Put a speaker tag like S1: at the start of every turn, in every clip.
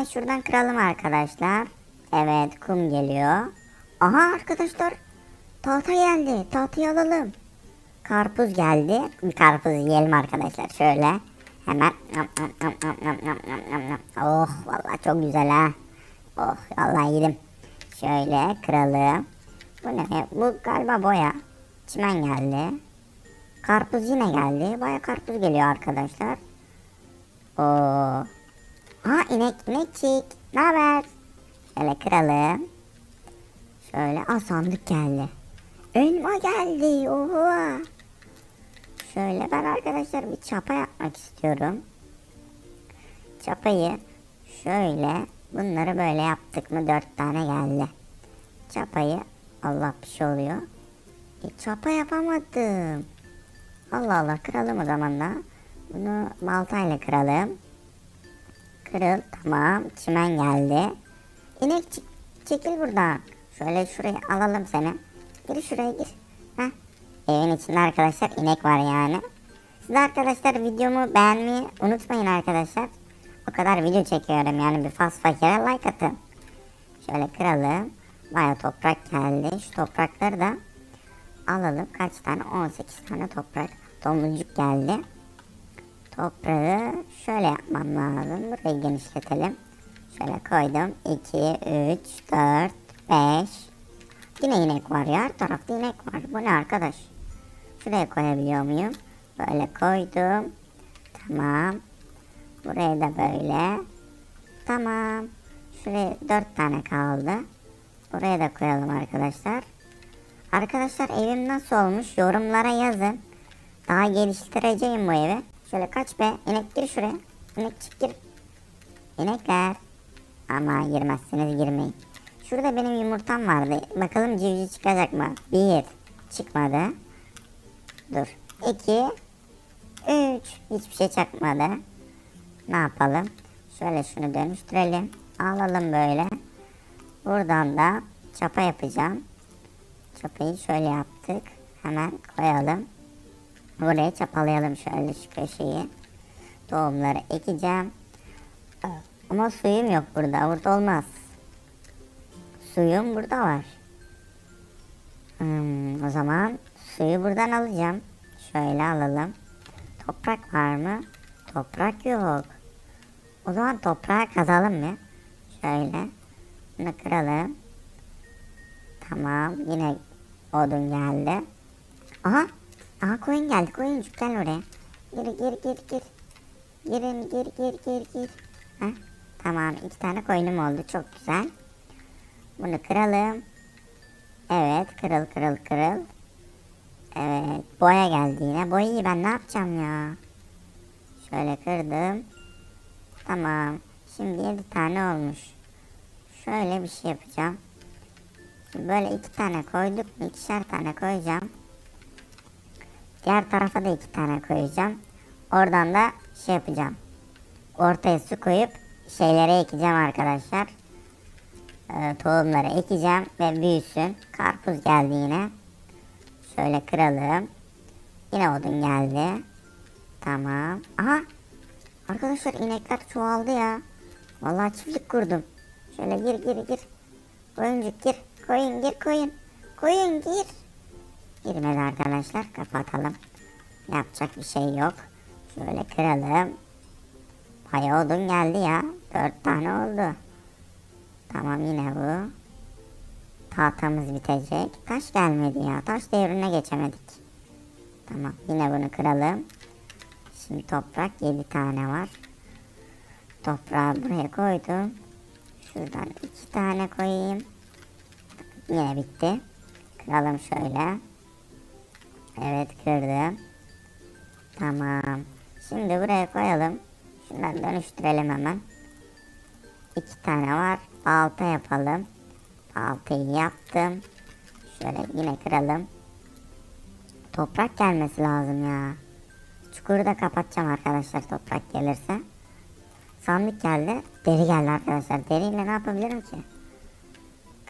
S1: Hemen şuradan kıralım arkadaşlar. Evet kum geliyor. Aha arkadaşlar. Tahta geldi. Tahtayı alalım. Karpuz geldi. Karpuz yiyelim arkadaşlar. Şöyle. Hemen. Oh valla çok güzel ha. Oh valla yedim. Şöyle kıralım. Bu ne? Bu galiba boya. Çimen geldi. Karpuz yine geldi. Baya karpuz geliyor arkadaşlar. Oo. Ha inek inekçik. Ne haber? Şöyle kıralım. Şöyle aa sandık geldi. Elma geldi. Oha. Şöyle ben arkadaşlar bir çapa yapmak istiyorum. Çapayı şöyle bunları böyle yaptık mı dört tane geldi. Çapayı Allah bir şey oluyor. E, çapa yapamadım. Allah Allah kıralım o zaman da. Bunu baltayla kıralım. Kırıl tamam. Çimen geldi. İnek çek- çekil buradan. Şöyle şuraya alalım seni. Gir şuraya gir. Heh. Evin içinde arkadaşlar inek var yani. Siz arkadaşlar videomu beğenmeyi unutmayın arkadaşlar. O kadar video çekiyorum yani bir fas fakire like atın. Şöyle kıralım. Baya toprak geldi. Şu toprakları da alalım. Kaç tane? 18 tane toprak. Domuzcuk geldi. Toprağı şöyle yapmam lazım. Burayı genişletelim. Şöyle koydum. 2, 3, 4, 5. Yine inek var ya. Her tarafta inek var. Bu ne arkadaş? Şuraya koyabiliyor muyum? Böyle koydum. Tamam. Buraya da böyle. Tamam. Şuraya 4 tane kaldı. Buraya da koyalım arkadaşlar. Arkadaşlar evim nasıl olmuş yorumlara yazın. Daha geliştireceğim bu evi. Şöyle kaç be inek gir şuraya. İnek çık gir. İnekler. Ama girmezseniz girmeyin. Şurada benim yumurtam vardı. Bakalım civciv çıkacak mı? Bir. Çıkmadı. Dur. İki. Üç. Hiçbir şey çıkmadı. Ne yapalım? Şöyle şunu dönüştürelim. Alalım böyle. Buradan da çapa yapacağım. Çapayı şöyle yaptık. Hemen koyalım. Buraya çapalayalım şöyle şu köşeyi. Tohumları ekeceğim. Ama suyum yok burada. Burada olmaz. Suyum burada var. Hmm, o zaman suyu buradan alacağım. Şöyle alalım. Toprak var mı? Toprak yok. O zaman toprağı kazalım mı? Şöyle. Bunu kıralım. Tamam. Yine odun geldi. Aha. Aha koyun geldi. Koyuncuk gel oraya. Gir gir gir gir. Girin gir gir gir gir. Heh. Tamam. iki tane koyunum oldu. Çok güzel. Bunu kıralım. Evet. Kırıl kırıl kırıl. Evet. Boya geldi yine. Boyayı ben ne yapacağım ya? Şöyle kırdım. Tamam. Şimdi 7 tane olmuş. Şöyle bir şey yapacağım. Şimdi böyle iki tane koyduk mu? İkişer tane koyacağım. Diğer tarafa da iki tane koyacağım. Oradan da şey yapacağım. Ortaya su koyup şeylere ekeceğim arkadaşlar. Ee, tohumları ekeceğim ve büyüsün. Karpuz geldi yine. Şöyle kıralım. Yine odun geldi. Tamam. Aha. Arkadaşlar inekler çoğaldı ya. Vallahi çiftlik kurdum. Şöyle gir gir gir. Koyuncuk gir. Koyun gir koyun. Koyun gir. Girmedi arkadaşlar. Kapatalım. Yapacak bir şey yok. Şöyle kıralım. Bayağı odun geldi ya. Dört tane oldu. Tamam yine bu. Tahtamız bitecek. Taş gelmedi ya. Taş devrine geçemedik. Tamam yine bunu kıralım. Şimdi toprak 7 tane var. Toprağı buraya koydum. Şuradan iki tane koyayım. Yine bitti. Kıralım şöyle. Evet kırdım. Tamam. Şimdi buraya koyalım. Şunları dönüştürelim hemen. İki tane var. Balta yapalım. Baltayı yaptım. Şöyle yine kıralım. Toprak gelmesi lazım ya. Çukuru da kapatacağım arkadaşlar toprak gelirse. Sandık geldi. Deri geldi arkadaşlar. Deriyle ne yapabilirim ki?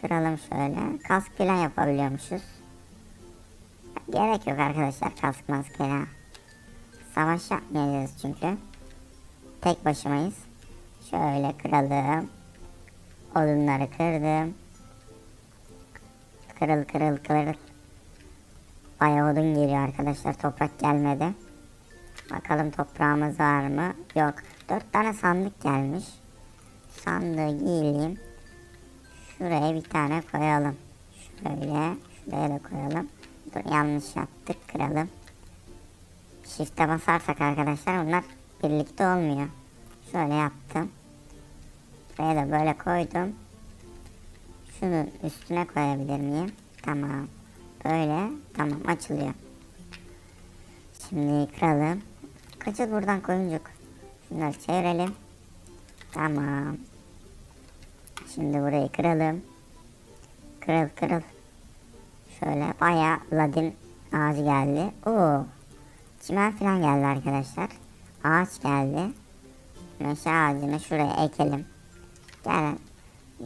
S1: Kıralım şöyle. Kask falan yapabiliyormuşuz. Gerek yok arkadaşlar kask maskeye. Savaş yapmayacağız çünkü. Tek başımayız. Şöyle kıralım. Odunları kırdım. Kırıl kırıl kırıl. Bayağı odun geliyor arkadaşlar. Toprak gelmedi. Bakalım toprağımız var mı? Yok. Dört tane sandık gelmiş. Sandığı giyeyim. Şuraya bir tane koyalım. Şöyle. Şuraya da koyalım. Dur yanlış yaptık. Kıralım. Shift'e basarsak arkadaşlar bunlar birlikte olmuyor. Şöyle yaptım. Buraya da böyle koydum. Şunun üstüne koyabilir miyim? Tamam. Böyle. Tamam açılıyor. Şimdi kıralım. Kaçıl buradan koyuncuk. Şunları çevirelim. Tamam. Şimdi burayı kıralım. Kırıl kırıl. Şöyle bayağı ladin ağacı geldi. Oo. Çimen falan geldi arkadaşlar. Ağaç geldi. Meşe ağacını şuraya ekelim. Gel.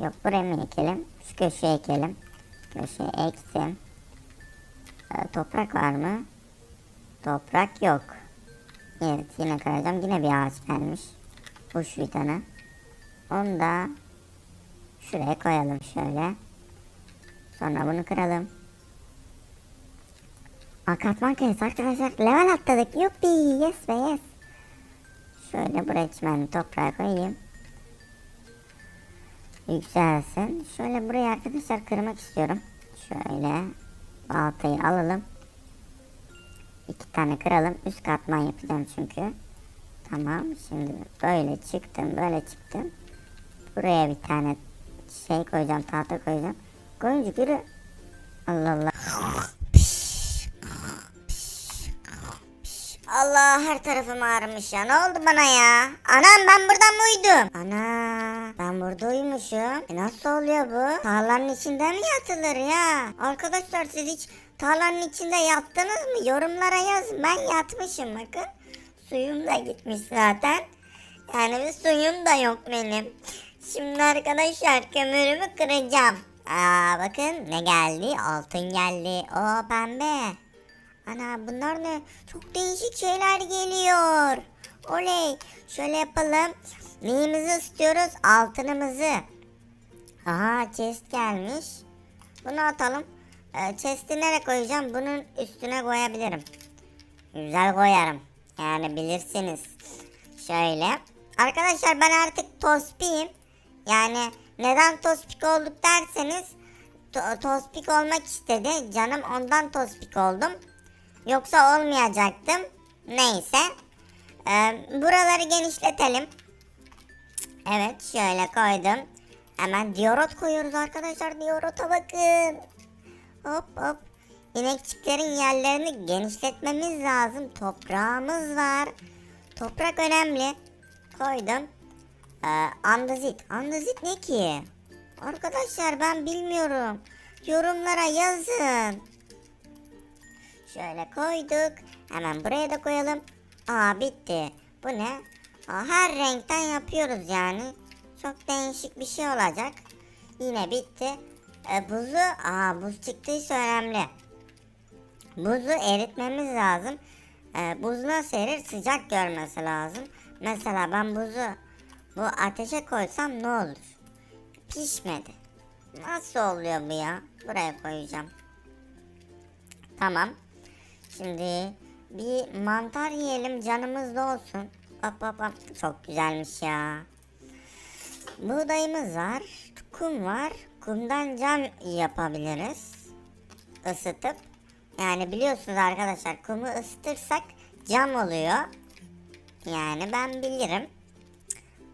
S1: Yok buraya mı ekelim? Şu köşeye ekelim. Köşeye ektim. Ee, toprak var mı? Toprak yok. Evet yine kıracağım. Yine bir ağaç gelmiş. Kuş fidanı. Onu da şuraya koyalım şöyle. Sonra bunu kıralım. Aa, katman kayısı arkadaşlar. Level atladık. Yuppi. Yes be yes. Şöyle buraya çimenli toprağı koyayım. Yükselsin. Şöyle burayı arkadaşlar kırmak istiyorum. Şöyle baltayı alalım. İki tane kıralım. Üst katman yapacağım çünkü. Tamam. Şimdi böyle çıktım. Böyle çıktım. Buraya bir tane şey koyacağım. Tahta koyacağım. Koyuncu yürü. Allah Allah. Allah her tarafım ağrımış ya. Ne oldu bana ya? Anam ben burada mı uyudum? Ana ben burada uyumuşum. E nasıl oluyor bu? Tarlanın içinde mi yatılır ya? Arkadaşlar siz hiç tarlanın içinde yattınız mı? Yorumlara yazın. Ben yatmışım bakın. Suyum da gitmiş zaten. Yani bir suyum da yok benim. Şimdi arkadaşlar kömürümü kıracağım. Aa bakın ne geldi? Altın geldi. O pembe. Ana bunlar ne? Çok değişik şeyler geliyor. Oley. Şöyle yapalım. Neyimizi istiyoruz? Altınımızı. Aha chest gelmiş. Bunu atalım. Ee, chest'i nereye koyacağım? Bunun üstüne koyabilirim. Güzel koyarım. Yani bilirsiniz. Şöyle. Arkadaşlar ben artık tospiyim. Yani neden tospik olduk derseniz to- tospik olmak istedi. Canım ondan tospik oldum. Yoksa olmayacaktım. Neyse. Ee, buraları genişletelim. Evet şöyle koydum. Hemen diorot koyuyoruz arkadaşlar. Diorota bakın. Hop hop. İnekçiklerin yerlerini genişletmemiz lazım. Toprağımız var. Toprak önemli. Koydum. Ee, andezit. Andezit ne ki? Arkadaşlar ben bilmiyorum. Yorumlara yazın. Şöyle koyduk. Hemen buraya da koyalım. Aa bitti. Bu ne? Aa, her renkten yapıyoruz yani. Çok değişik bir şey olacak. Yine bitti. E, buzu, aa buz çıktıysa önemli. Buzu eritmemiz lazım. E, buz nasıl erir? Sıcak görmesi lazım. Mesela ben buzu bu ateşe koysam ne olur? Pişmedi. Nasıl oluyor bu ya? Buraya koyacağım. Tamam. Şimdi bir mantar yiyelim canımız da olsun. Hop hop hop. Çok güzelmiş ya. Buğdayımız var. Kum var. Kumdan cam yapabiliriz. Isıtıp. Yani biliyorsunuz arkadaşlar kumu ısıtırsak cam oluyor. Yani ben bilirim.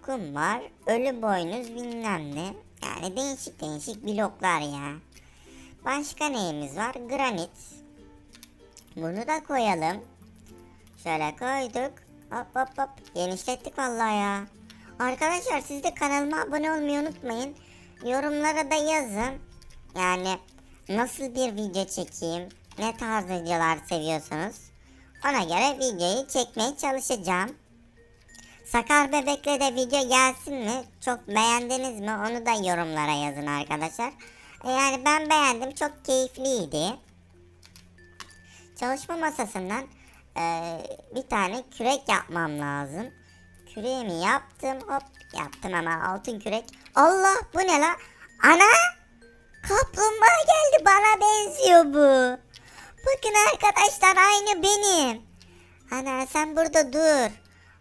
S1: Kum var. Ölü boynuz bilmem ne. Yani değişik değişik bloklar ya. Başka neyimiz var? Granit. Bunu da koyalım. Şöyle koyduk. Hop hop hop. Genişlettik vallahi ya. Arkadaşlar siz de kanalıma abone olmayı unutmayın. Yorumlara da yazın. Yani nasıl bir video çekeyim? Ne tarz videolar seviyorsunuz? Ona göre videoyu çekmeye çalışacağım. Sakar Bebek'le de video gelsin mi? Çok beğendiniz mi? Onu da yorumlara yazın arkadaşlar. E, Yani ben beğendim. Çok keyifliydi. Çalışma masasından e, bir tane kürek yapmam lazım. Küreğimi yaptım. Hop yaptım hemen altın kürek. Allah bu ne la? Ana! Kaplumbağa geldi bana benziyor bu. Bakın arkadaşlar aynı benim. Ana sen burada dur.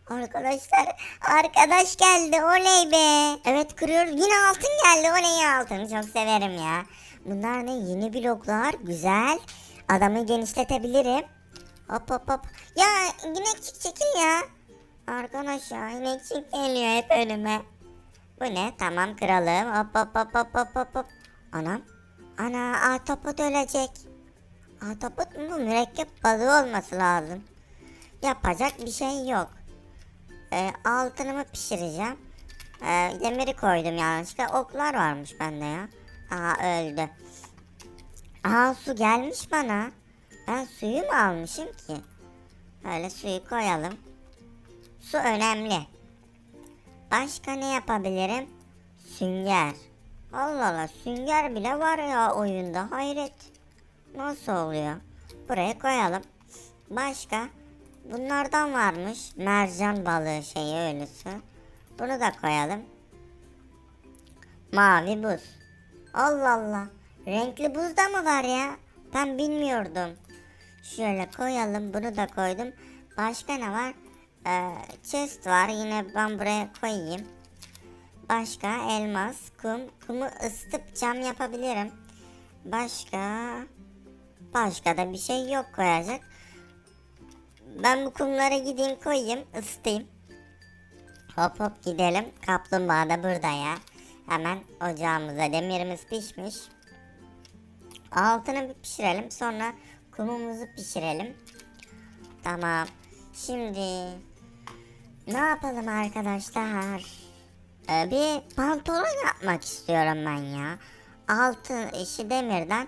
S1: Arkadaşlar arkadaş geldi oley be. Evet kırıyoruz yine altın geldi oley altın çok severim ya. Bunlar ne yeni bloklar güzel. Adamı genişletebilirim. Hop hop hop. Ya inekçik çekil ya. Arkadaş ya inekçik geliyor hep önüme. Bu ne? Tamam kıralım. Hop hop hop hop hop hop hop. Anam. Ana ahtapot ölecek. Ahtapot mu? Mürekkep balığı olması lazım. Yapacak bir şey yok. Ee, altınımı pişireceğim. Ee, demiri koydum yanlışlıkla. Oklar varmış bende ya. Aha öldü. Aa su gelmiş bana. Ben suyu mu almışım ki? Böyle suyu koyalım. Su önemli. Başka ne yapabilirim? Sünger. Allah Allah sünger bile var ya oyunda hayret. Nasıl oluyor? Buraya koyalım. Başka? Bunlardan varmış. Mercan balığı şeyi ölüsü. Bunu da koyalım. Mavi buz. Allah Allah. Renkli buz da mı var ya? Ben bilmiyordum. Şöyle koyalım. Bunu da koydum. Başka ne var? Ee, chest var. Yine ben buraya koyayım. Başka elmas, kum. Kumu ısıtıp cam yapabilirim. Başka? Başka da bir şey yok koyacak. Ben bu kumlara gideyim koyayım ısıtayım. Hop hop gidelim. Kaplumbağa da burada ya. Hemen ocağımıza demirimiz pişmiş. Altını pişirelim. Sonra kumumuzu pişirelim. Tamam. Şimdi ne yapalım arkadaşlar? Ee, bir pantolon yapmak istiyorum ben ya. Altı işi demirden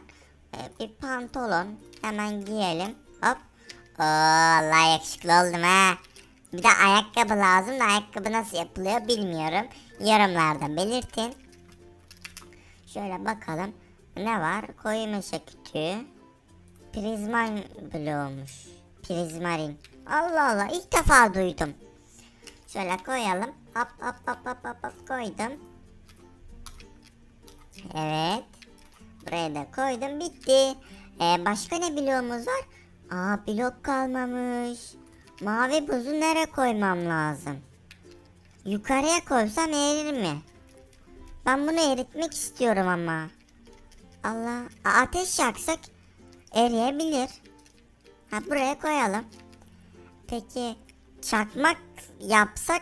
S1: e, bir pantolon hemen giyelim. Hop. Allah yakışıklı oldum ha. Bir de ayakkabı lazım da ayakkabı nasıl yapılıyor bilmiyorum. Yorumlarda belirtin. Şöyle bakalım. Ne var? Koyu meşe kütüğü. Prizman bloğumuş. Prizmarin. Allah Allah ilk defa duydum. Şöyle koyalım. Hop hop hop hop hop, hop koydum. Evet. Buraya da koydum bitti. Ee, başka ne bloğumuz var? Aa blok kalmamış. Mavi buzu nereye koymam lazım? Yukarıya koysam erir mi? Ben bunu eritmek istiyorum ama. Allah. Ateş yaksak eriyebilir. Ha buraya koyalım. Peki çakmak yapsak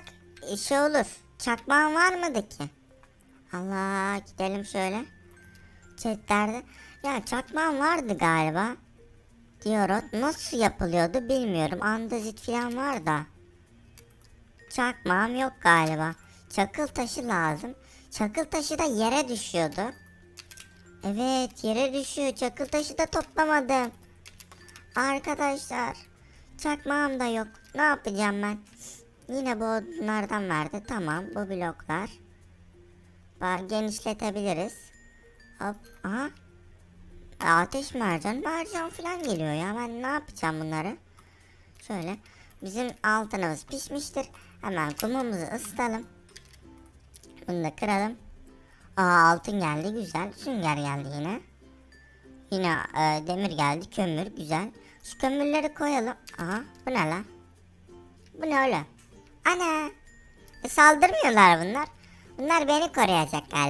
S1: şey olur. Çakmağın var mıydı ki? Allah gidelim şöyle. Chatlerde. Ya çakmağın vardı galiba. Diyorot nasıl yapılıyordu bilmiyorum. Andazit falan var da. Çakmağım yok galiba. Çakıl taşı lazım. Çakıl taşı da yere düşüyordu. Evet yere düşüyor. Çakıl taşı da toplamadım. Arkadaşlar. Çakmağım da yok. Ne yapacağım ben? Yine bu odunlardan verdi. Tamam bu bloklar. Bak genişletebiliriz. Hop. Aha. Ateş mercan mercan falan geliyor ya. Ben ne yapacağım bunları? Şöyle. Bizim altınımız pişmiştir. Hemen kumumuzu ısıtalım. Bunu da kıralım. Aa altın geldi güzel. Sünger geldi yine. Yine e, demir geldi. Kömür güzel. Şu kömürleri koyalım. Aha bu ne lan? Bu ne öyle? Ana. E, saldırmıyorlar bunlar. Bunlar beni koruyacak galiba.